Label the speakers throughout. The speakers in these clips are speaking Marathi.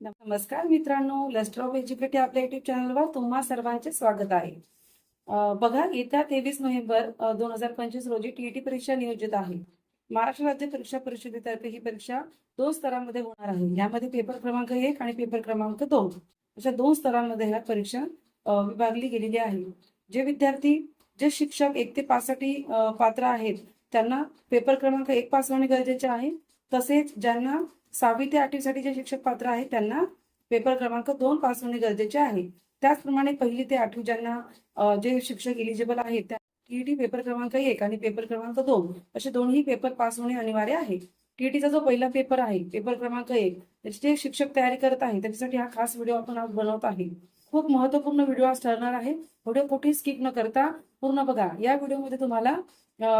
Speaker 1: नमस्कार मित्रांनो लस्टर ऑफ एज्युकेटिव्ह आपल्या युट्यूब चॅनलवर तुम्हा सर्वांचे स्वागत आहे. बघा येत्या तेवीस नोव्हेंबर दोन हजार पंचवीस रोजी टीईटी परीक्षा नियोजित आहे. महाराष्ट्र राज्य परीक्षा परिषदेतर्फे ही परीक्षा दोन स्तरांमध्ये होणार आहे. यामध्ये पेपर क्रमांक एक आणि पेपर क्रमांक दोन. अशा दोन स्तरांमध्ये ह्या परीक्षा विभागली गेलेली आहे. जे विद्यार्थी जे शिक्षक एक ते पाच साठी पात्र आहेत त्यांना पेपर क्रमांक एक पास होणे गरजेचे आहे. तसेच ज्यांना सहावी ते आठवीसाठी जे शिक्षक पात्र आहेत त्यांना पेपर क्रमांक दोन पास होणे गरजेचे आहे. त्याचप्रमाणे पहिली ते आठवी ज्यांना जे शिक्षक इलिजिबल आहेत त्या टीईटी पेपर क्रमांक एक आणि पेपर क्रमांक दोन असे दोन्ही पेपर पास होणे अनिवार्य आहे. टीईटीचा जो पहिला पेपर आहे पेपर क्रमांक एक त्याचे जे शिक्षक तयारी करत आहे त्याच्यासाठी हा खास व्हिडिओ आपण आज बनवत आहे. खूप महत्त्वपूर्ण व्हिडिओ आज ठरणार आहे. व्हिडिओ कुठेही स्किप न करता पूर्ण बघा. या व्हिडिओमध्ये तुम्हाला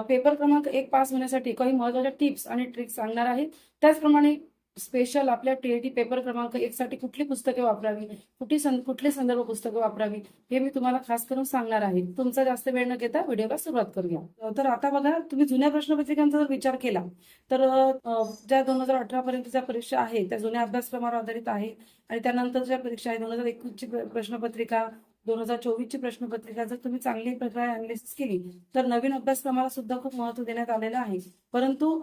Speaker 1: पेपर क्रमांक एक पास होण्यासाठी काही महत्त्वाच्या टिप्स आणि ट्रिक्स सांगणार आहेत त्याचप्रमाणे स्पेशल आपल्या टीएटी पेपर क्रमांक एक साठी कुठली पुस्तके वापरावी? कुठली सं कुठली संदर्भ पुस्तकं वापरावी? हे मी तुम्हाला खास करून सांगणार आहे. तुमचा जास्त वेळ न घेता व्हिडिओला सुरुवात करूया. तर आता बघा तुम्ही जुन्या प्रश्नपत्रिकांचा जर विचार केला तर ज्या दोन हजार अठरा पर्यंतच्या परीक्षा आहे त्या जुन्या अभ्यासक्रमावर आधारित आहे आणि त्यानंतरच्या परीक्षा आहे दोन हजार एकवीसची प्रश्नपत्रिका दोन हजार चोवीसची प्रश्नपत्रिका जर तुम्ही चांगली प्रकारे अनालिसिस केली तर नवीन अभ्यासक्रमाला सुद्धा खूप महत्त्व देण्यात आलेलं आहे. परंतु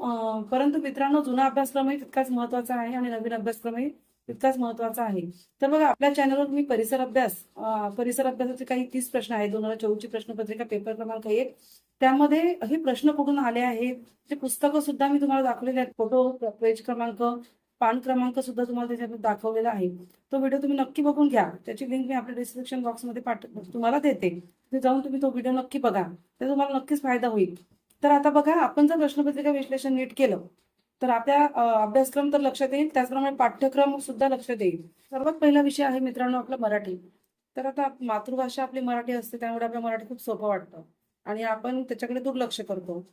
Speaker 1: परंतु मित्रांनो जुना अभ्यासक्रमही तितकाच महत्त्वाचा आहे आणि नवीन अभ्यासक्रमही तितकाच महत्त्वाचा आहे. तर बघा आपल्या चॅनलवर मी परिसर अभ्यास परिसर अभ्यासाचे काही तीस प्रश्न आहेत. दोन हजार चोवीसची प्रश्नपत्रिका पेपर क्रमांक एक. त्यामध्ये हे प्रश्न कुठून आले आहेत? ते पुस्तकं सुद्धा मी तुम्हाला दाखवलेले आहेत. फोटो पेज क्रमांक पान क्रमांक सुद्धा तुम्हाला त्याच्यात दाखवलेला आहे. तो व्हिडिओ तुम्ही नक्की बघून घ्या. त्याची लिंक मी आपल्या डिस्क्रिप्शन बॉक्समध्ये पाठ तुम्हाला देते. तिथे जाऊन तुम्ही तो व्हिडिओ नक्की बघा. त्याचा तुम्हाला नक्कीच फायदा होईल. तर आता बघा आपण जर प्रश्नपत्रिका विश्लेषण नीट केलं तर आपल्या अभ्यासक्रम तर लक्षात येईल. त्याचप्रमाणे पाठ्यक्रम सुद्धा लक्षात येईल. सर्वात पहिला विषय आहे मित्रांनो आपला मराठी. तर आता मातृभाषा आपली मराठी असते त्यामुळे आपल्या मराठी खूप सोपं वाटतं. आणि आपण त्याच्याकडे दुर्लक्ष करतो.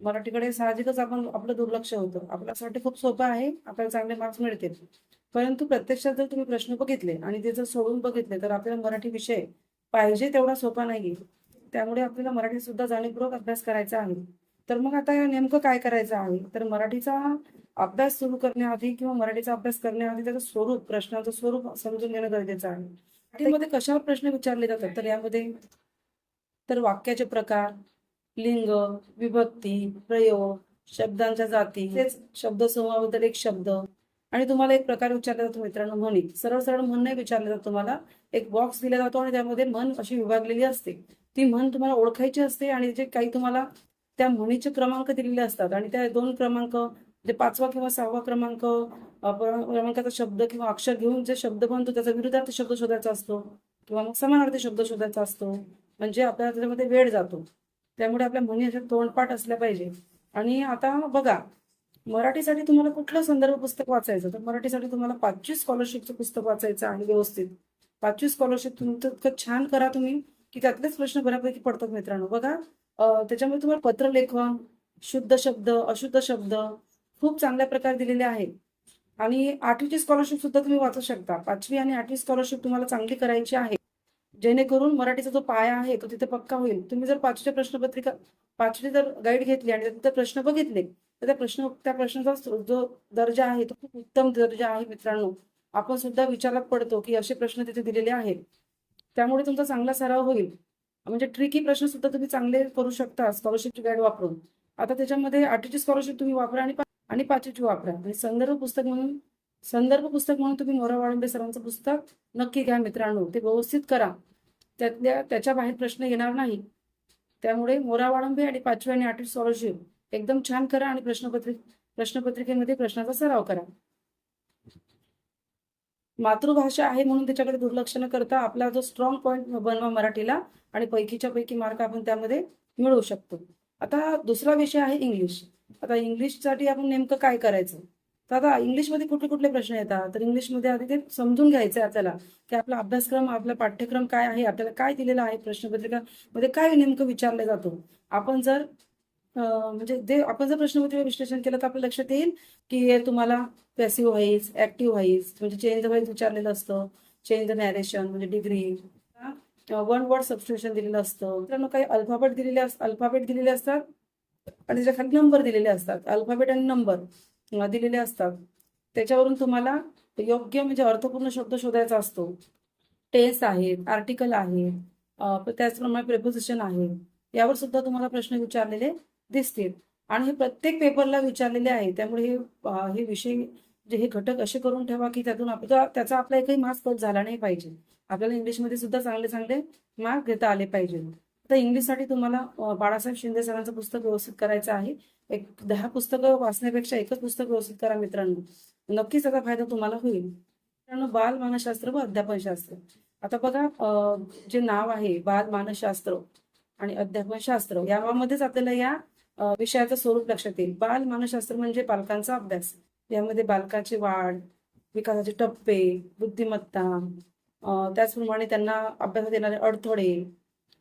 Speaker 1: मराठीकडे साहजिकच आपण आपलं दुर्लक्ष होतं. आपल्यासाठी खूप सोपं आहे आपल्याला चांगले मार्क्स मिळतील. परंतु प्रत्यक्षात जर तुम्ही प्रश्न बघितले आणि ते जर सोडून बघितले तर आपल्याला मराठी विषय पाहिजे तेवढा सोपा नाही त्यामुळे आपल्याला मराठी सुद्धा जाणीवपूर्वक अभ्यास करायचा आहे. तर मग आता नेमकं काय करायचं आहे? तर मराठीचा अभ्यास सुरू करण्याआधी किंवा मराठीचा अभ्यास करण्याआधी त्याचं स्वरूप प्रश्नाचं स्वरूप समजून घेणं गरजेचं आहे. मराठीमध्ये कशावर प्रश्न विचारले जातात? तर यामध्ये तर वाक्याचे प्रकार लिंग विभक्ती प्रयोग शब्दांच्या जाती तेच शब्दसमूहाबद्दल एक शब्द. आणि तुम्हाला एक प्रकार विचारला जातो मित्रांनो म्हणी सरळ सरळ म्हण नाही विचारलं जातं तुम्हाला. एक बॉक्स दिला जातो आणि त्यामध्ये म्हण अशी विभागलेली असते. ती म्हण तुम्हाला ओळखायची असते आणि जे काही तुम्हाला त्या म्हणीचे क्रमांक दिलेले असतात. आणि त्या दोन क्रमांक म्हणजे पाचवा किंवा सहावा क्रमांक क्रमांकाचा शब्द किंवा अक्षर घेऊन जे शब्द बनतो त्याचा विरुद्धार्थ शब्द शोधायचा असतो. किंवा मग समानार्थी शब्द शोधायचा असतो. म्हणजे आपल्याला त्याच्यामध्ये वेळ जातो. त्यामुळे आपल्या म्हणी अशा तोंडपाठ असल्या पाहिजे. आणि आता बघा मराठीसाठी तुम्हाला कुठलं संदर्भ पुस्तक वाचायचं? तर मराठीसाठी तुम्हाला पाचवी स्कॉलरशिपचं पुस्तक वाचायचं आणि व्यवस्थित. पाचवी स्कॉलरशिप तुमचं इतकं छान करा तुम्ही की त्यातलेच प्रश्न बऱ्यापैकी पडतात मित्रांनो. बघा त्याच्यामुळे त्याच्यामध्ये तुम्हाला पत्रलेखन शुद्ध शब्द अशुद्ध शब्द खूप चांगल्या प्रकारे दिलेले आहेत. आणि आठवीची स्कॉलरशिप सुद्धा तुम्ही वाचू शकता. पाचवी आणि आठवी स्कॉलरशिप तुम्हाला चांगली करायची आहे. जेणेकरून मराठीचा जो पाया आहे तो तिथे पक्का होईल. तुम्ही जर पाचवीच्या प्रश्नपत्रिका पाचवी जर गाईड घेतली आणि तिथे प्रश्न बघितले तर त्या प्रश्न त्या प्रश्नाचा जो दर्जा आहे तो खूप उत्तम दर्जा आहे मित्रांनो. आपण सुद्धा विचारात पडतो की असे प्रश्न तिथे दिलेले आहेत. त्यामुळे तुमचा चांगला सराव होईल. म्हणजे ट्रिकी प्रश्न सुद्धा तुम्ही चांगले करू शकता स्कॉलरशिपची गाईड वापरून. आता त्याच्यामध्ये आठवीची स्कॉलरशिप तुम्ही वापरा आणि आणि पाचवीची वापरा. आणि संदर्भ पुस्तक म्हणून संदर्भ पुस्तक म्हणून तुम्ही मोरा वाळंबे सरांचं पुस्तक नक्की घ्या मित्रांनो. ते व्यवस्थित करा. त्यातल्या त्याच्या बाहेर प्रश्न येणार नाही. त्यामुळे मोरा वाळंबे आणि पाचवी आणि आठवी स्कॉलरशिप एकदम छान करा आणि प्रश्नपत्रिक प्रश्नपत्रिकेमध्ये प्रश्नाचा सराव करा. मातृभाषा आहे म्हणून त्याच्याकडे दुर्लक्ष न करता आपला जो स्ट्रॉंग पॉईंट बनवा मराठीला आणि पैकीच्या पैकी मार्क आपण त्यामध्ये मिळवू शकतो. आता दुसरा विषय आहे इंग्लिश. आता इंग्लिशसाठी आपण नेमकं काय करायचं? तर आता इंग्लिशमध्ये कुठले कुठले प्रश्न येतात? तर इंग्लिशमध्ये आधी ते समजून घ्यायचं आहे आपल्याला की आपला अभ्यासक्रम आपला पाठ्यक्रम काय आहे? आपल्याला काय दिलेला आहे प्रश्नपत्रिकामध्ये? काय नेमकं विचारलं जातो? आपण जर म्हणजे ते आपण जर प्रश्नपत्रिका विश्लेषण केलं तर आपल्या लक्षात येईल की तुम्हाला पॅसिव्ह व्हाईस ऍक्टिव्ह व्हाईस म्हणजे चेंज व्हाईस विचारलेलं असतं. चेंज द नॅरेशन म्हणजे डिग्री वन वर्ड सबस्टिट्यूशन दिलेलं असतं. मित्रांनो काही अल्फाबेट दिलेले अल्फाबेट दिलेले असतात आणि त्याच्याखाली नंबर दिलेले असतात. अल्फाबेट आणि नंबर दिलेले असतात. त्याच्यावरून तुम्हाला योग्य म्हणजे अर्थपूर्ण शब्द शोधायचा असतो. टेन्स आहेत आर्टिकल आहे त्याचप्रमाणे प्रेपोजिशन आहे. यावर सुद्धा तुम्हाला प्रश्न विचारलेले दिसतील. आणि हे प्रत्येक पेपरला विचारलेले आहे. त्यामुळे हे हे विषय जे हे घटक असे करून ठेवा की त्यातून आपला त्याचा आपला एकही मार्क्स कट झाला नाही पाहिजे. आपल्याला इंग्लिशमध्ये सुद्धा चांगले चांगले मार्क घेता आले पाहिजे. आता इंग्लिशसाठी तुम्हाला बाळासाहेब शिंदे सरांचं पुस्तक व्यवस्थित करायचं आहे. एक दहा पुस्तकं वाचण्यापेक्षा एकच पुस्तक व्यवस्थित करा मित्रांनो. नक्कीच त्याचा फायदा तुम्हाला होईल. मित्रांनो बाल मानसशास्त्र व अध्यापनशास्त्र. आता बघा जे नाव आहे बाल मानसशास्त्र आणि अध्यापनशास्त्र यामध्येच आपल्याला या विषयाचं स्वरूप लक्षात येईल. बाल मानसशास्त्र म्हणजे बालकांचा अभ्यास. यामध्ये बालकाची वाढ विकासाचे टप्पे बुद्धिमत्ता त्याचप्रमाणे त्यांना अभ्यासात येणारे अडथळे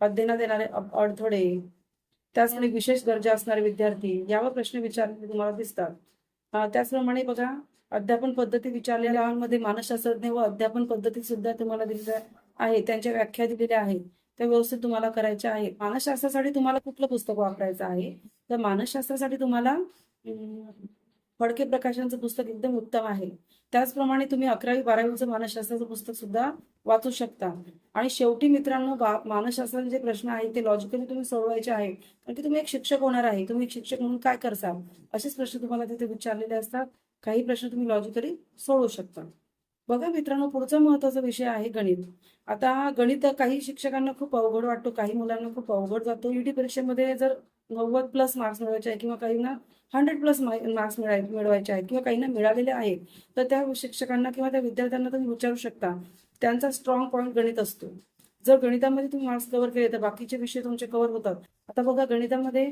Speaker 1: अध्ययनात येणारे अडथळे त्याचप्रमाणे विशेष गरजा असणारे विद्यार्थी यावर प्रश्न विचारलेले तुम्हाला दिसतात. त्याचप्रमाणे बघा अध्यापन पद्धती विचारलेल्या मध्ये मानसशास्त्रज्ञ व अध्यापन पद्धती सुद्धा तुम्हाला दिलेल्या आहे त्यांच्या व्याख्या दिलेल्या आहेत त्या व्यवस्थित तुम्हाला करायच्या आहेत. मानसशास्त्रासाठी तुम्हाला कुठलं पुस्तक वापरायचं आहे? तर मानसशास्त्रासाठी तुम्हाला फडके प्रकाशनचं पुस्तक एकदम उत्तम आहे. त्याचप्रमाणे तुम्ही अकरावी बारावीचं मानसशास्त्राचं पुस्तक सुद्धा वाचू शकता. आणि शेवटी मित्रांनो बा मानसशास्त्राचे जे प्रश्न आहेत ते लॉजिकली तुम्ही सोडवायचे आहे कारण की तुम्ही एक शिक्षक होणार आहे. तुम्ही एक शिक्षक म्हणून काय करसाल? असेच प्रश्न तुम्हाला तिथे विचारलेले असतात. काही प्रश्न तुम्ही लॉजिकली सोडवू शकता. बघा मित्रांनो पुढचा महत्त्वाचा विषय आहे गणित. आता गणित काही शिक्षकांना खूप अवघड वाटतो काही मुलांना खूप अवघड जातो. ईडी परीक्षेमध्ये जर नव्वद प्लस मार्क्स मिळवायचे आहे किंवा काहींना हंड्रेड प्लस मार्क्स मिळाय मिळवायचे आहेत किंवा काहींना मिळालेले आहेत तर त्या शिक्षकांना किंवा त्या विद्यार्थ्यांना तुम्ही विचारू शकता त्यांचा स्ट्रॉंग पॉईंट गणित असतो. जर गणितामध्ये तुम्ही मार्क्स कव्हर केले तर बाकीचे विषय तुमचे कव्हर होतात. आता बघा गणितामध्ये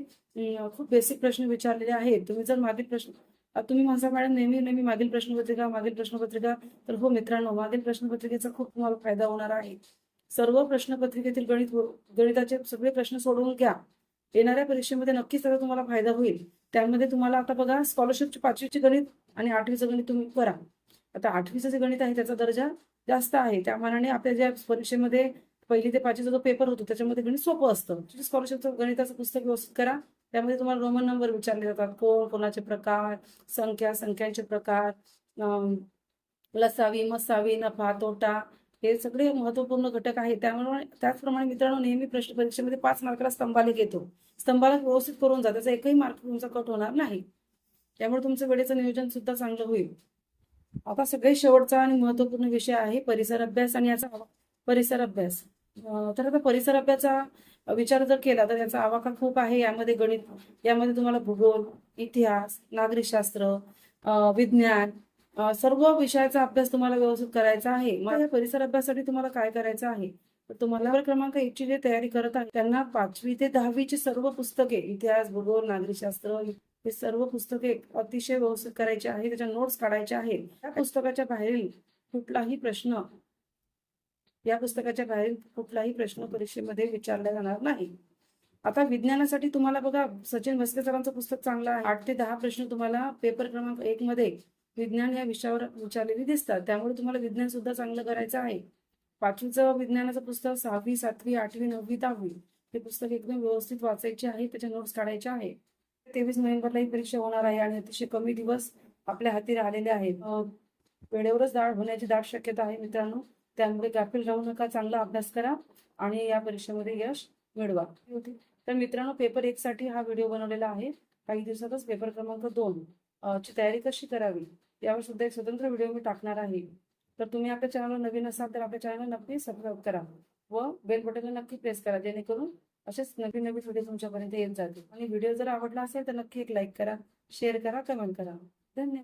Speaker 1: खूप बेसिक प्रश्न विचारलेले आहेत. तुम्ही जर मागील प्रश्न तुम्ही माझा मॅडम नेहमी नेहमी मागील प्रश्नपत्रिका मागील प्रश्नपत्रिका. तर हो मित्रांनो मागील प्रश्नपत्रिकेचा खूप तुम्हाला फायदा होणार आहे. सर्व प्रश्नपत्रिकेतील गणित हो, गणिताचे सगळे प्रश्न सोडवून घ्या. येणाऱ्या परीक्षेमध्ये नक्कीच त्याचा तुम्हाला फायदा होईल. त्यामध्ये तुम्हाला आता बघा स्कॉलरशिपची पाचवीचे गणित आणि आठवीचं गणित तुम्ही करा. आता आठवीचं जे गणित आहे त्याचा दर्जा जास्त आहे. त्या मानाने आपल्या ज्या परीक्षेमध्ये पहिली ते पाचवीचा जो पेपर होतो त्याच्यामध्ये गणित सोपं असतं. स्कॉलरशिपचं गणिताचं पुस्तक व्यवस्थित करा. त्यामध्ये तुम्हाला रोमन नंबर विचारले जातात. कोण कोणाचे प्रकार संख्या संख्यांचे प्रकार लसावी मसावी नफा तोटा हे सगळे महत्त्वपूर्ण घटक आहेत. त्यामुळे त्याचप्रमाणे मित्रांनो नेहमी प्रश्न परीक्षेमध्ये पाच मार्काला स्तंभालेख येतो. स्तंभालेख व्यवस्थित करून जा त्याचा एकही मार्क तुमचा कट होणार नाही. त्यामुळे तुमचं वेळेचं नियोजन सुद्धा चांगलं होईल. आता सगळे शेवटचा आणि महत्त्वपूर्ण विषय आहे परिसर अभ्यास आणि याचा परिसर अभ्यास. तर आता परिसर अभ्यास विचार जर केला तर याचा आवाका खूप आहे. यामध्ये गणित यामध्ये तुम्हाला भूगोल इतिहास नागरिकशास्त्र विज्ञान सर्व विषयाचा अभ्यास तुम्हाला व्यवस्थित करायचा आहे. मग या परिसर अभ्यासासाठी तुम्हाला काय करायचं आहे? तर तुम्हाला क्रमांक एकची जे तयारी करत आहे त्यांना पाचवी ते दहावीची सर्व पुस्तके इतिहास भूगोल नागरिकशास्त्र हे सर्व पुस्तके अतिशय व्यवस्थित करायचे आहे. त्याच्या नोट्स काढायच्या आहेत. त्या पुस्तकाच्या बाहेरील कुठलाही प्रश्न या पुस्तकाच्या बाहेर कुठलाही प्रश्न परीक्षेमध्ये विचारला जाणार नाही. आता विज्ञानासाठी तुम्हाला बघा सचिन भस्के सरांचं पुस्तक चांगलं आहे. आठ ते दहा प्रश्न तुम्हाला पेपर क्रमांक एक मध्ये विज्ञान या विषयावर विचारलेली दिसतात. त्यामुळे तुम्हाला विज्ञान सुद्धा चांगलं करायचं आहे. पाचवीचं विज्ञानाचं पुस्तक सहावी सातवी आठवी नववी दहावी हे पुस्तक एकदम व्यवस्थित वाचायचे आहे त्याच्या नोट्स काढायचे आहे. तेवीस नोव्हेंबरला ही परीक्षा होणार आहे आणि अतिशय कमी दिवस आपल्या हाती राहिलेले आहेत. वेळेवरच दाढ होण्याची दाट शक्यता आहे मित्रांनो. त्यामुळे गाफील राहू नका चांगला अभ्यास करा आणि या परीक्षेमध्ये यश मिळवा तर मित्रांनो पेपर एक साठी हा व्हिडिओ बनवलेला आहे. काही दिवसातच पेपर क्रमांक दोन ची तयारी कशी करावी? यावर सुद्धा एक स्वतंत्र व्हिडिओ मी टाकणार आहे. तर तुम्ही आपल्या चॅनलवर नवीन असाल तर आपल्या चॅनल नक्की सबस्क्राईब करा व बेल बटनला नक्की प्रेस करा जेणेकरून असेच नवीन नवीन व्हिडिओ तुमच्यापर्यंत येत जातील. आणि व्हिडिओ जर आवडला असेल तर नक्की एक लाईक करा शेअर करा कमेंट करा. धन्यवाद.